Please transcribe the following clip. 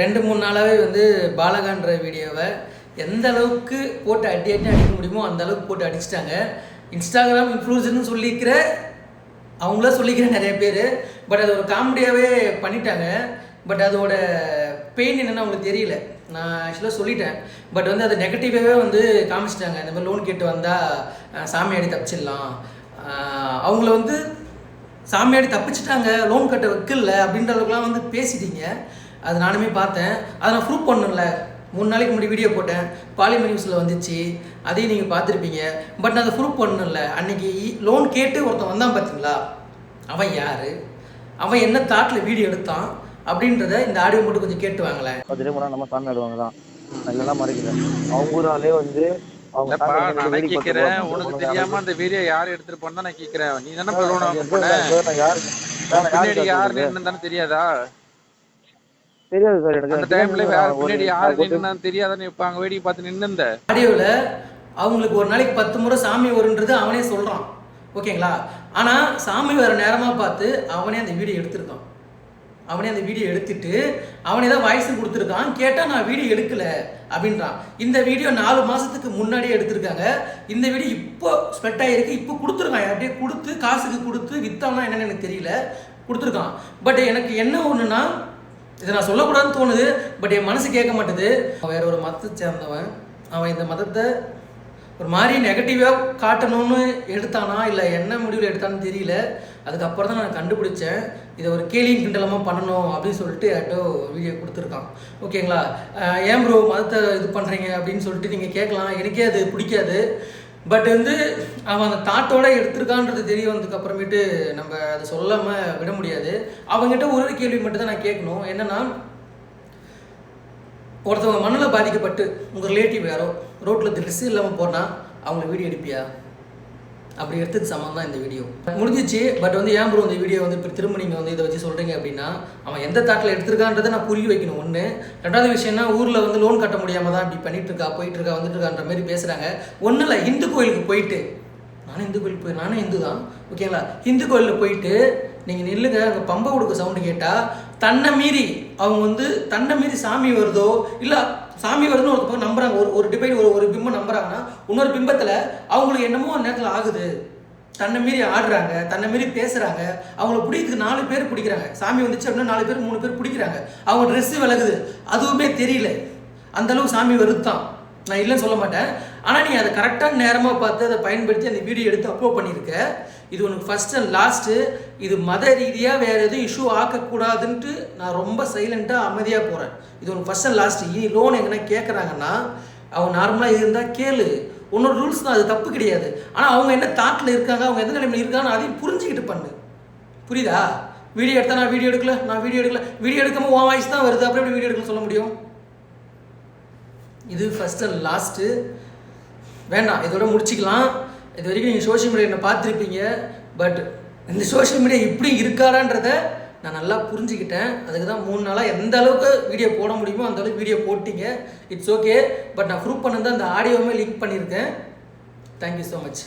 ரெண்டு மூணு நாளாகவே வந்து பாலகான்ற வீடியோவை எந்த அளவுக்கு போட்டு அடி அடி அடிக்க முடியுமோ அந்த அளவுக்கு போட்டு அடிச்சிட்டாங்க. இன்ஸ்டாகிராம் இன்ஃப்ளூசர்னு சொல்லிக்கிற அவங்கள சொல்லிக்கிற நிறைய பேர். பட் அது ஒரு காமெடியாகவே பண்ணிட்டாங்க. பட் அதோட பெயின் என்னென்னு அவங்களுக்கு தெரியல. நான் ஆக்சுவலாக சொல்லிட்டேன். பட் வந்து அதை நெகட்டிவாகவே வந்து காமிச்சிட்டாங்க. இந்த மாதிரி லோன் கேட்டு வந்தால் சாமி அடி தப்பிச்சிடலாம். அவங்கள வந்து சாமியாடி தப்பிச்சிட்டாங்க லோன் கட்ட வைக்கல அப்படின்ற அளவுக்குலாம் வந்து பேசிட்டீங்க. அது நானுமே பார்த்தேன். அதை நான் ப்ரூவ் பண்ணல மூணு நாளைக்கு முன்னாடி வீடியோ போட்டேன். பாலிமர் நியூஸில் வந்துச்சு. அதையும் நீங்கள் பார்த்துருப்பீங்க. பட் நான் அதை ப்ரூவ் பண்ணல அன்னைக்கு லோன் கேட்டு ஒருத்தன் வந்தான் பார்த்தீங்களா அவன் யார்? அவன் என்ன தாட்டில் வீடியோ எடுத்தான்? அப்படின்றத இந்த ஆடியோ மட்டும் கொஞ்சம் கேட்டு வாங்களேன். நம்ம சாமி ஆடுவாங்க தான் நல்லா மறைக்கிறேன். அவங்க ஊராலே வந்து இல்லப்பா நானே கேக்குறேன். உனக்கு. தெரியாம அந்த வீடியோ யார் எடுத்துட்டு போனா நான் கேக்குறேன். நீ தானே யாரு பின்னாடி யாரு? நின்னு தெரியாதா? தெரியாது சார் எனக்கு அந்த டைம்ல தெரியாது. பின்னாடி யாரு நின்னு தெரியாதான்னு இப்ப அங்க வேடிக்கை பார்த்து நின்னு ஆடியோவில் அவங்களுக்கு ஒரு நாளைக்கு பத்து முறை சாமி வருன்றது அவனே சொல்கிறான் ஓகேங்களா? ஆனால் சாமி வர நேரமாக பார்த்து அவனே அந்த வீடியோ எடுத்திருக்கான். அவனே அந்த வீடியோ எடுத்துட்டு அவனே தான் வாய்ஸ் கொடுத்துருக்கான் கேட்டால் நான் வீடியோ எடுக்கல அப்படின்றான். இந்த வீடியோ நாலு மாதத்துக்கு முன்னாடியே எடுத்திருக்காங்க. இந்த வீடியோ இப்போ ஸ்ப்ரெட் ஆகிருக்கு இப்போ கொடுத்துருக்கான். அப்படியே கொடுத்து காசுக்கு கொடுத்து வித்தானா என்னன்னு எனக்கு தெரியல. கொடுத்துருக்கான். பட் எனக்கு என்ன ஒன்றுனா இதை நான் சொல்லக்கூடாதுன்னு தோணுது. பட் என் மனசு கேட்க மாட்டுது. அவன் வேற ஒரு மதத்தை சேர்ந்தவன். அவன் இந்த மதத்தை ஒரு மாதிரி நெகட்டிவாக காட்டணும்னு எடுத்தானா இல்லை என்ன முடிவில் எடுத்தான்னு தெரியல. அதுக்கப்புறம் தான் நான் கண்டுபிடிச்சேன். இதை ஒரு கேலியும் கிண்டலமாக பண்ணணும் அப்படின்னு சொல்லிட்டு யார்ட்டோ வீடியோ கொடுத்துருக்கான். ஓகேங்களா? ஏன் ப்ரோ மதத்தை இது பண்ணுறீங்க அப்படின்னு சொல்லிட்டு நீங்கள் கேட்கலாம். எனக்கே அது பிடிக்காது. பட் வந்து அவன் அந்த தாட்டோட எடுத்திருக்கான்றது தெரிய வந்ததுக்கு அப்புறமேட்டு நம்ம அதை சொல்லாமல் விட முடியாது. அவங்ககிட்ட ஒரு கேள்வி மட்டும் தான் நான் கேட்கணும். என்னன்னா ஒருத்தவங்க மண்ணில் பாதிக்கப்பட்டு உங்கள் ரிலேட்டிவ் யாரோ ரோட்டில் ட்ரெஸ் இல்லாமல் போனால் அவங்கள வீடியோ எடுப்பியா? அப்படி எடுத்துக்கு சமம் தான் இந்த வீடியோ. முடிஞ்சிச்சு பட் வந்து ஏன் ப்ரோ இந்த வீடியோ வந்து இப்போ திரும்ப நீங்கள் வந்து இதை வச்சு சொல்கிறீங்க அப்படின்னா அவன் எந்த தாட்டில் எடுத்திருக்கான்றதை நான் புரிய வைக்கணும். ஒன்று ரெண்டாவது விஷயம்னா ஊரில் வந்து லோன் கட்ட முடியாமல் தான் இப்படி பண்ணிட்டு இருக்கா போயிட்டு இருக்கா வந்துட்டு இருக்கான்ற மாதிரி பேசுகிறாங்க ஒன்றும் இல்லை இந்து கோயிலுக்கு போயிட்டு. நானும் இந்து கோயிலுக்கு போய் நானும் இந்து தான். ஓகேங்களா இந்து கோயிலில் போயிட்டு நீங்கள் நில்லுங்க அங்கே பம்பை கொடுக்க சவுண்டு கேட்டால் தன்னை மீறி அவங்க வந்து தன்னை மீறி சாமி வருதோ இல்லை சாமி வருதுன்னு ஒரு பக்கம் நம்புறாங்க. ஒரு ஒரு டிபைட் ஒரு ஒரு பிம்பம் நம்புறாங்கன்னா இன்னொரு பிம்பத்தில் அவங்களுக்கு என்னமோ அந்த நேரத்தில் ஆகுது. தன்னை மீறி ஆடுறாங்க தன்னை மீறி பேசுகிறாங்க அவங்கள பிடிக்கிறதுக்கு நாலு பேர் பிடிக்கிறாங்க. சாமி வந்துச்சு அப்படின்னா நாலு பேர் மூணு பேர் பிடிக்கிறாங்க. அவங்க ட்ரெஸ்ஸு விலகுது. அதுவுமே தெரியல. அந்தளவுக்கு சாமி வருத்தான் நான் இல்லைன்னு சொல்ல மாட்டேன். ஆனால் நீ அதை கரெக்டான நேரமாக பார்த்து அதை பயன்படுத்தி அந்த வீடியோ எடுத்து அப்லோட் பண்ணியிருக்க இது உனக்கு ஃபஸ்ட் அண்ட் லாஸ்ட்டு இது மத ரீதியாக வேறு எதுவும் இஷ்யூ ஆக்கக்கூடாதுன்ட்டு நான் ரொம்ப சைலண்ட்டாக அமைதியாக போகிறேன் இது உனக்கு ஃபஸ்ட் அண்ட் லாஸ்ட்டு இனி லோன் எங்கன்னா கேட்குறாங்கன்னா அவங்க நார்மலாக இருந்தால் கேளு. உன்னோட ரூல்ஸ் தான் அது தப்பு கிடையாது. ஆனால் அவங்க என்ன தாட்டில் இருக்காங்க அவங்க எந்த நிலைமையில் இருக்காங்கன்னு அதையும் புரிஞ்சுக்கிட்டு பண்ணு. புரியுதா? வீடியோ எடுத்தா நான் வீடியோ எடுக்கல நான் வீடியோ எடுக்கல. வீடியோ எடுக்கும்போது உன் வாய்ஸ் தான் வருது. அப்புறம் எப்படி வீடியோ எடுக்கல சொல்ல முடியும்? இது ஃபஸ்ட் அண்ட் லாஸ்ட்டு வேண்டாம் இதோட முடிச்சுக்கலாம். இது வரைக்கும் நீங்கள் சோஷியல் மீடியா என்ன பார்த்துருப்பீங்க. பட் இந்த சோஷியல் மீடியா இப்படி இருக்காடான்றத நான் நல்லா புரிஞ்சுக்கிட்டேன். அதுக்கு தான் மூணு நாளாக எந்த அளவுக்கு வீடியோ போட முடியுமோ அந்த அளவுக்கு வீடியோ போட்டிங்க. இட்ஸ் ஓகே பட் நான் ப்ரூவ் பண்ணது அந்த ஆடியோவுமே லிங்க் பண்ணியிருக்கேன். Thank you so much